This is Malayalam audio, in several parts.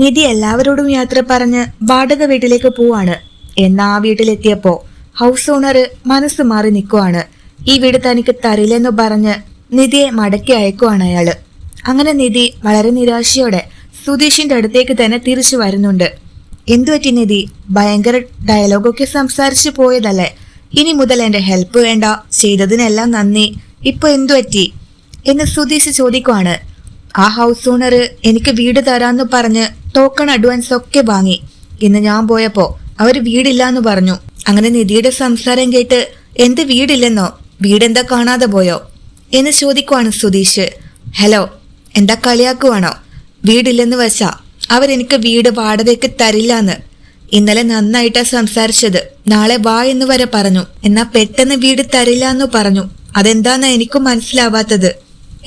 നിധി എല്ലാവരോടും യാത്ര പറഞ്ഞ് വാടക വീട്ടിലേക്ക് പോവാണ്. എന്നാ ആ വീട്ടിലെത്തിയപ്പോ ഹൗസ് ഓണർ മനസ്സ് മാറി നിൽക്കുവാണ് ഈ വീട് തനിക്ക് തരില്ലെന്ന് പറഞ്ഞ് നിധിയെ മടക്കി അയക്കുവാണ് അയാൾ. അങ്ങനെ നിധി വളരെ നിരാശയോടെ സുധീഷിന്റെ അടുത്തേക്ക് തന്നെ തിരിച്ചു വരുന്നുണ്ട്. എന്തുപറ്റി നിധി? ഭയങ്കര ഡയലോഗൊക്കെ സംസാരിച്ചു പോയതല്ലേ? ഇനി മുതൽ എന്റെ ഹെൽപ്പ് വേണ്ട. ചെയ്തതിനെല്ലാം നന്ദി. ഇപ്പൊ എന്തുപറ്റി എന്ന് സുധീഷ് ചോദിക്കുവാണ്. ആ ഹൗസ് ഓണർ എനിക്ക് വീട് തരാന്ന് പറഞ്ഞ് ടോക്കൺ അഡ്വാൻസ് ഒക്കെ വാങ്ങി. ഇന്ന് ഞാൻ പോയപ്പോ അവർ വീടില്ലാന്ന് പറഞ്ഞു. അങ്ങനെ നിധിയുടെ സംസാരം കേട്ട് എന്ത് വീടില്ലെന്നോ? വീടെന്താ കാണാതെ പോയോ? എന്ന് ചോദിക്കുവാണ് സുധീഷ്. ഹലോ എന്താ കളിയാക്കുവാണോ? വീടില്ലെന്ന് വെച്ചാ അവരെനിക്ക് വീട് വാടകയ്ക്ക് തരില്ലാന്ന്. ഇന്നലെ നന്നായിട്ടാ സംസാരിച്ചത്. നാളെ വാ എന്ന് വരെ പറഞ്ഞു. എന്നാ പെട്ടെന്ന് വീട് തരില്ല എന്ന് പറഞ്ഞു. അതെന്താന്നാ എനിക്കും മനസ്സിലാവാത്തത്.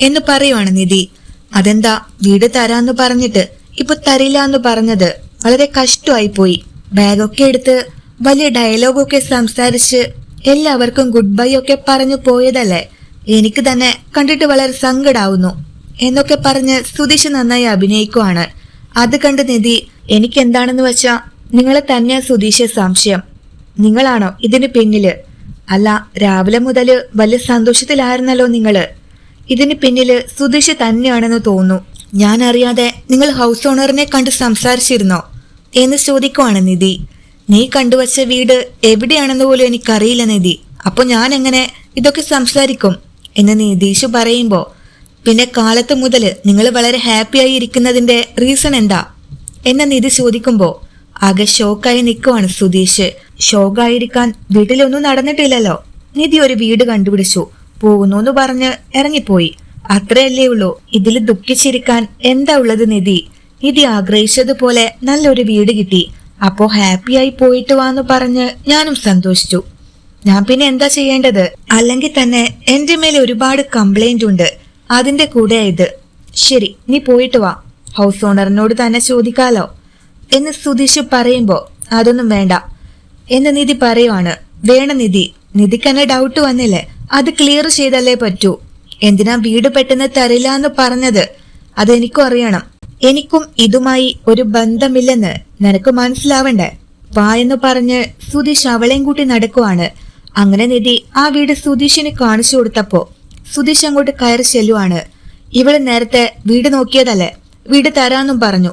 എന്ന് പറയുവാണ് നിധി. അതെന്താ? വീട് തരാന്ന് പറഞ്ഞിട്ട് ഇപ്പൊ തരില്ല എന്ന് പറഞ്ഞത് വളരെ കഷ്ടമായി പോയി ബാഗൊക്കെ എടുത്ത് വലിയ ഡയലോഗൊക്കെ സംസാരിച്ച് എല്ലാവർക്കും ഗുഡ് ബൈ ഒക്കെ പറഞ്ഞു പോയതല്ലേ? എനിക്ക് തന്നെ കണ്ടിട്ട് വളരെ സങ്കടാവുന്നു. എന്നൊക്കെ പറഞ്ഞ് സുതീഷ് നന്നായി അഭിനയിക്കുവാണ്. അത് കണ്ട് നിധി എനിക്ക് എന്താണെന്ന് വെച്ചാ നിങ്ങളെ തന്നെയാ സുതീഷ് സംശയം. നിങ്ങളാണോ ഇതിന് പിന്നിൽ? അല്ല രാവിലെ മുതൽ വലിയ സന്തോഷത്തിലായിരുന്നല്ലോ നിങ്ങൾ. ഇതിന് പിന്നിൽ സുതീഷ് തന്നെയാണെന്ന് തോന്നുന്നു. ഞാൻ അറിയാതെ നിങ്ങൾ ഹൗസ് ഓണറിനെ കണ്ട് സംസാരിച്ചിരുന്നോ? എന്ന് ചോദിക്കുവാണ് നിധി. നീ കണ്ടുവച്ച വീട് എവിടെയാണെന്ന് പോലും എനിക്കറിയില്ല നിധി. അപ്പോൾ ഞാൻ എങ്ങനെ ഇതൊക്കെ സംസാരിക്കും? എന്ന് നിതീഷ് പറയുമ്പോൾ പിന്നെ കാലത്ത് മുതൽ നിങ്ങൾ വളരെ ഹാപ്പിയായി ഇരിക്കുന്നതിന്റെ റീസൺ എന്താ? എന്ന നിധി ചോദിക്കുമ്പോൾ ആകെ ഷോക്കായി നിൽക്കുവാണ് സുധീഷ്. ഷോക്കായിരിക്കാൻ വീട്ടിലൊന്നും നടന്നിട്ടില്ലല്ലോ. നിധി ഒരു വീട് കണ്ടുപിടിച്ചു. പോകുന്നു എന്ന് പറഞ്ഞ് ഇറങ്ങിപ്പോയി. അത്രയല്ലേ ഉള്ളൂ. ഇതിൽ ദുഃഖിച്ചിരിക്കാൻ എന്താ ഉള്ളത് നിധി? നിധി ആഗ്രഹിച്ചതുപോലെ നല്ലൊരു വീട് കിട്ടി. അപ്പോ ഹാപ്പിയായി പോയിട്ട് വാന്ന് പറഞ്ഞ് ഞാനും സന്തോഷിച്ചു. ഞാൻ പിന്നെ എന്താ ചെയ്യേണ്ടത്? അല്ലെങ്കിൽ തന്നെ എന്റെ മേലെ ഒരുപാട് കംപ്ലൈന്റ് ഉണ്ട്. അതിന്റെ കൂടെ ഇത്. ശരി നീ പോയിട്ട് വാ. ഹൗസ് ഓണറിനോട് തന്നെ ചോദിക്കാലോ. എന്ന് സുധീഷ് പറയുമ്പോ അതൊന്നും വേണ്ട. എന്ന് നിധി പറയുവാണ്. വേണ നിധി. നിധിക്ക് എന്നെ ഡൗട്ട് വന്നില്ലേ? അത് ക്ലിയർ ചെയ്തല്ലേ പറ്റൂ. എന്തിനാ വീട് പെട്ടെന്ന് തരില്ല എന്ന് പറഞ്ഞത്? അതെനിക്കും അറിയണം. എനിക്കും ഇതുമായി ഒരു ബന്ധമില്ലെന്ന് നിനക്ക് മനസ്സിലാവണ്ടേ? വാ എന്ന് പറഞ്ഞ് സുധീഷ് അവളെയും കൂട്ടി നടക്കുവാണ്. അങ്ങനെ നിധി ആ വീട് സുധീഷിന് കാണിച്ചു കൊടുത്തപ്പോ സുധീഷ് അങ്ങോട്ട് കയറി ചെല്ലുവാണ്. ഇവൾ നേരത്തെ വീട് നോക്കിയതല്ലേ? വീട് തരാന്നും പറഞ്ഞു.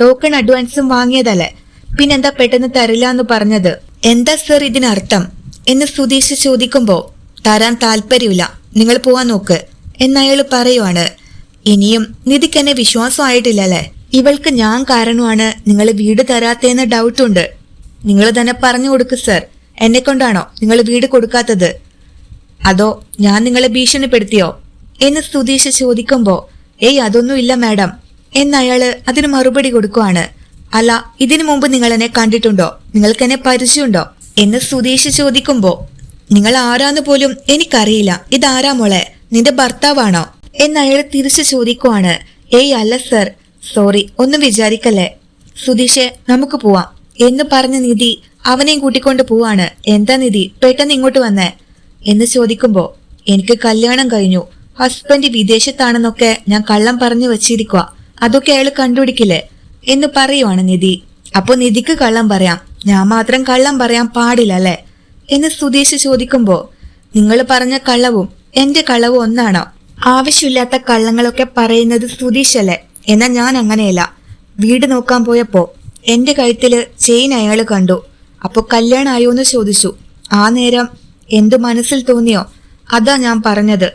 ടോക്കൺ അഡ്വാൻസും വാങ്ങിയതല്ലേ? പിന്നെന്താ പെട്ടെന്ന് തരില്ല എന്ന് പറഞ്ഞത്? എന്താ സർ ഇതിനർത്ഥം? എന്ന് സുധീഷ് ചോദിക്കുമ്പോ തരാൻ താല്പര്യമില്ല. നിങ്ങൾ പോവാൻ നോക്ക്. എന്നയാൾ പറയുവാണ്. ഇനിയും നിധിക്ക് എന്നെ വിശ്വാസമായിട്ടില്ലല്ലേ? ഇവൾക്ക് ഞാൻ കാരണമാണ് നിങ്ങൾ വീട് തരാത്തേന്ന് ഡൗട്ടുണ്ട് നിങ്ങൾ തന്നെ പറഞ്ഞു കൊടുക്ക് സർ എന്നെ കൊണ്ടാണോ നിങ്ങൾ വീട് കൊടുക്കാത്തത്? അതോ ഞാൻ നിങ്ങളെ ഭീഷണിപ്പെടുത്തിയോ? എന്ന് സുതീഷ് ചോദിക്കുമ്പോ ഏയ് അതൊന്നും ഇല്ല മാഡം എന്നയാൾ അതിന് മറുപടി കൊടുക്കുവാണ്. അല്ല ഇതിനു മുമ്പ് നിങ്ങൾ എന്നെ കണ്ടിട്ടുണ്ടോ? നിങ്ങൾക്ക് എന്നെ പരിചയമുണ്ടോ? എന്ന് സുതീഷ് ചോദിക്കുമ്പോ നിങ്ങൾ ആരാന്ന് പോലും എനിക്കറിയില്ല. ഇതാരാ മോളെ? നിന്റെ ഭർത്താവാണോ? എന്നയാൾ തിരിച്ചു ചോദിക്കുവാണ്. ഏയ് അല്ല സർ. സോറി ഒന്നും വിചാരിക്കല്ലേ? സുധീഷെ നമുക്ക് പോവാം. എന്ന് പറഞ്ഞ നിധി അവനെയും കൂട്ടിക്കൊണ്ട് പോവാണ്. എന്താ നിധി? പെട്ടെന്ന് ഇങ്ങോട്ട് വന്നേ. എന്ന് ചോദിക്കുമ്പോ എനിക്ക് കല്യാണം കഴിഞ്ഞു. ഹസ്ബൻഡ് വിദേശത്താണെന്നൊക്കെ ഞാൻ കള്ളം പറഞ്ഞു വെച്ചിരിക്കുക അതൊക്കെ അയാൾ കണ്ടുപിടിക്കില്ലേ? എന്ന് പറയുവാണ് നിധി. അപ്പൊ നിധിക്ക് കള്ളം പറയാം. ഞാൻ മാത്രം കള്ളം പറയാൻ പാടില്ല അല്ലേ? എന്ന് സുധീഷ് ചോദിക്കുമ്പോ നിങ്ങൾ പറഞ്ഞ കള്ളവും എന്റെ കള്ളവും ഒന്നാണോ? ആവശ്യമില്ലാത്ത കള്ളങ്ങളൊക്കെ പറയുന്നത് സുധീഷ് അല്ലേ എന്നാൽ ഞാൻ അങ്ങനെയല്ല. വീട് നോക്കാൻ പോയപ്പോ എന്റെ കഴുത്തിൽ ചെയിൻ അയാൾ കണ്ടു. അപ്പൊ കല്യാണമായോ എന്ന് ചോദിച്ചു. ആ നേരം എന്തു മനസ്സിൽ തോന്നിയോ? അതാ ഞാൻ പറഞ്ഞത്.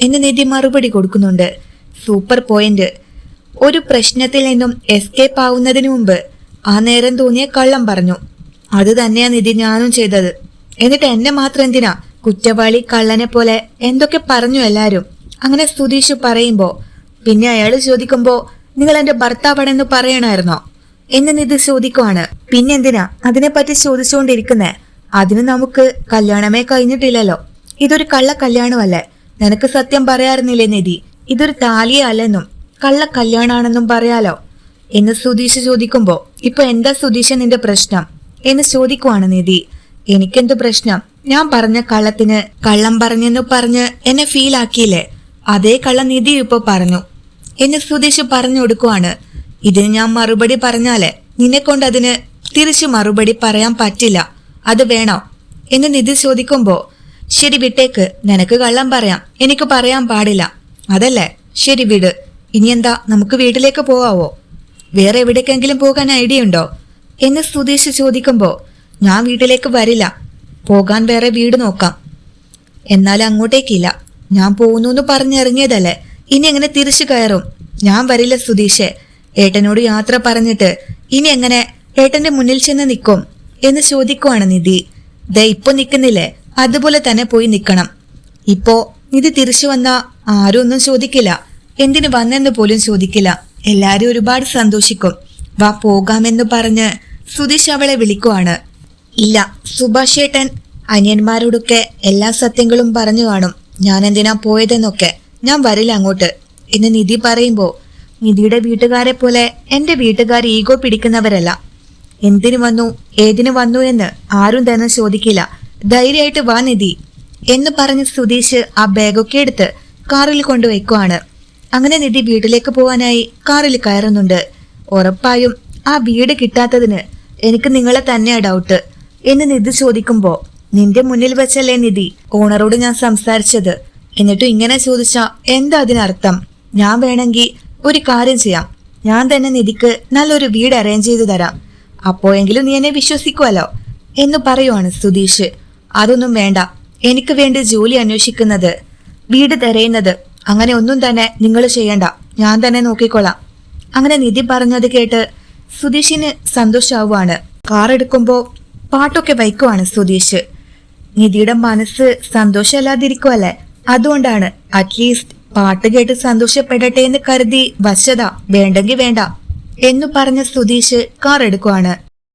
എന്ന് നിധി മറുപടി കൊടുക്കുന്നുണ്ട്. Super point. ഒരു പ്രശ്നത്തിൽ നിന്നും എസ്കേപ്പ് ആവുന്നതിന് മുമ്പ് ആ നേരം തോന്നിയ കള്ളം പറഞ്ഞു. അത് തന്നെയാ നിധി ഞാനും ചെയ്തത്. എന്നിട്ട് എന്നെ മാത്രം എന്തിനാ കുറ്റവാളി കള്ളനെ പോലെ എന്തൊക്കെ പറഞ്ഞു എല്ലാരും? അങ്ങനെ സുധീഷ് പറയുമ്പോ പിന്നെ അയാൾ ചോദിക്കുമ്പോ നിങ്ങൾ എന്റെ ഭർത്താവാണെന്ന് പറയണമായിരുന്നോ എന്ന് നിധി ചോദിക്കുവാണ്. പിന്നെന്തിനാ അതിനെപ്പറ്റി ചോദിച്ചുകൊണ്ടിരിക്കുന്നേ അതിന് നമുക്ക് കല്യാണമേ കഴിഞ്ഞിട്ടില്ലല്ലോ. ഇതൊരു കള്ള കല്യാണമല്ലേ? നിനക്ക് സത്യം പറയാറുന്നില്ലേ നിധി? ഇതൊരു താലിയെ അല്ലെന്നും കള്ള കല്യാണാണെന്നും പറയാലോ? എന്ന് സുധീഷ് ചോദിക്കുമ്പോ ഇപ്പൊ എന്താ സുധീഷ് നിന്റെ പ്രശ്നം? എന്ന് ചോദിക്കുവാണ് നിധി. എനിക്കെന്ത് പ്രശ്നം? ഞാൻ പറഞ്ഞ കള്ളത്തിന് കള്ളം പറഞ്ഞെന്ന് പറഞ്ഞ് എന്നെ ഫീൽ ആക്കിയില്ലേ? അതേ കള്ളം നിധി ഇപ്പൊ പറഞ്ഞു. എന്നെ സുതീഷ് പറഞ്ഞു കൊടുക്കുവാണ്. ഇതിന് ഞാൻ മറുപടി പറഞ്ഞാലേ നിന്നെ കൊണ്ട് അതിന് തിരിച്ചു മറുപടി പറയാൻ പറ്റില്ല. അത് വേണോ? എന്ന് നിധി ചോദിക്കുമ്പോ ശരി വിട്ടേക്ക്. നിനക്ക് കള്ളം പറയാം. എനിക്ക് പറയാൻ പാടില്ല. അതല്ലേ? ശരി വിട്. ഇനി എന്താ? നമുക്ക് വീട്ടിലേക്ക് പോവാവോ വേറെ എവിടേക്കെങ്കിലും പോകാൻ ഐഡിയ ഉണ്ടോ? എന്ന് സുതീഷ് ചോദിക്കുമ്പോ ഞാൻ വീട്ടിലേക്ക് വരില്ല. പോകാൻ വേറെ വീട് നോക്കാം. എന്നാൽ അങ്ങോട്ടേക്കില്ല. ഞാൻ പോകുന്നു എന്ന് പറഞ്ഞിറങ്ങിയതല്ലേ. ഇനി എങ്ങനെ തിരിച്ചു കയറും? ഞാൻ വരില്ല സുധീഷെ. ഏട്ടനോട് യാത്ര പറഞ്ഞിട്ട് ഇനി എങ്ങനെ ഏട്ടന്റെ മുന്നിൽ ചെന്ന് നിൽക്കും എന്ന് ചോദിക്കുവാണ് നിധി. ദേ ഇപ്പൊ നിൽക്കുന്നില്ലേ? അതുപോലെ തന്നെ പോയി നിൽക്കണം. ഇപ്പോ നിധി തിരിച്ചു വന്ന ആരും ഒന്നും ചോദിക്കില്ല. എന്തിനു വന്നെന്ന് പോലും ചോദിക്കില്ല. എല്ലാരും ഒരുപാട് സന്തോഷിക്കും. വാ പോകാമെന്ന് പറഞ്ഞ് സുധീഷ് അവളെ വിളിക്കുവാണ്. ഇല്ല. സുഭാഷ് ഏട്ടൻ അനിയന്മാരോടൊക്കെ എല്ലാ സത്യങ്ങളും പറഞ്ഞു കാണും. ഞാൻ എന്തിനാ പോയതെന്നൊക്കെ. ഞാൻ വരില്ല അങ്ങോട്ട്. എന്ന് നിധി പറയുമ്പോ നിധിയുടെ വീട്ടുകാരെ പോലെ എന്റെ വീട്ടുകാർ ഈഗോ പിടിക്കുന്നവരല്ല. എന്തിനു വന്നു? ഏതിനു വന്നു എന്ന് ആരും തന്നെ ചോദിക്കില്ല. ധൈര്യമായിട്ട് വാ നിധി. എന്ന് പറഞ്ഞ് സുധീഷ് ആ ബാഗൊക്കെ എടുത്ത് കാറിൽ കൊണ്ടുവയ്ക്കുവാണ്. അങ്ങനെ നിധി വീട്ടിലേക്ക് പോവാനായി കാറിൽ കയറുന്നുണ്ട്. ഉറപ്പായും ആ വീട് കിട്ടാത്തതിന് എനിക്ക് നിങ്ങളെ തന്നെയാ ഡൗട്ട് എന്ന് നിധി ചോദിക്കുമ്പോ നിന്റെ മുന്നിൽ വെച്ചല്ലേ നിധി? ഓണറോട് ഞാൻ സംസാരിച്ചത്. എന്നിട്ട് ഇങ്ങനെ ചോദിച്ച എന്താ അതിനർത്ഥം? ഞാൻ വേണമെങ്കിൽ ഒരു കാര്യം ചെയ്യാം. ഞാൻ തന്നെ നിധിക്ക് നല്ലൊരു വീട് അറേഞ്ച് ചെയ്തു തരാം. അപ്പോഴെങ്കിലും നീ എന്നെ വിശ്വസിക്കുമല്ലോ എന്ന് പറയുവാണ് സുധീഷ്. അതൊന്നും വേണ്ട. എനിക്ക് വേണ്ടി ജോലി അന്വേഷിക്കുന്നത് വീട് തിരയുന്നത്. അങ്ങനെ ഒന്നും തന്നെ നിങ്ങൾ ചെയ്യണ്ട. ഞാൻ തന്നെ നോക്കിക്കൊള്ളാം. അങ്ങനെ നിധി പറഞ്ഞത് കേട്ട് സുധീഷിന് സന്തോഷാവുകയാണ് കാർ എടുക്കുമ്പോ പാട്ടൊക്കെ വയ്ക്കുവാണ് സുധീഷ്. നിധിയുടെ മനസ്സ് സന്തോഷമല്ലാതിരിക്കുമല്ലേ അതുകൊണ്ടാണ് അറ്റ്ലീസ്റ്റ് പാട്ട് കേട്ട് സന്തോഷപ്പെടട്ടെ എന്ന് കരുതി വശത വേണ്ടെങ്കിൽ വേണ്ട എന്നു പറഞ്ഞ സുധീഷ് കാർ എടുക്കുവാണ്.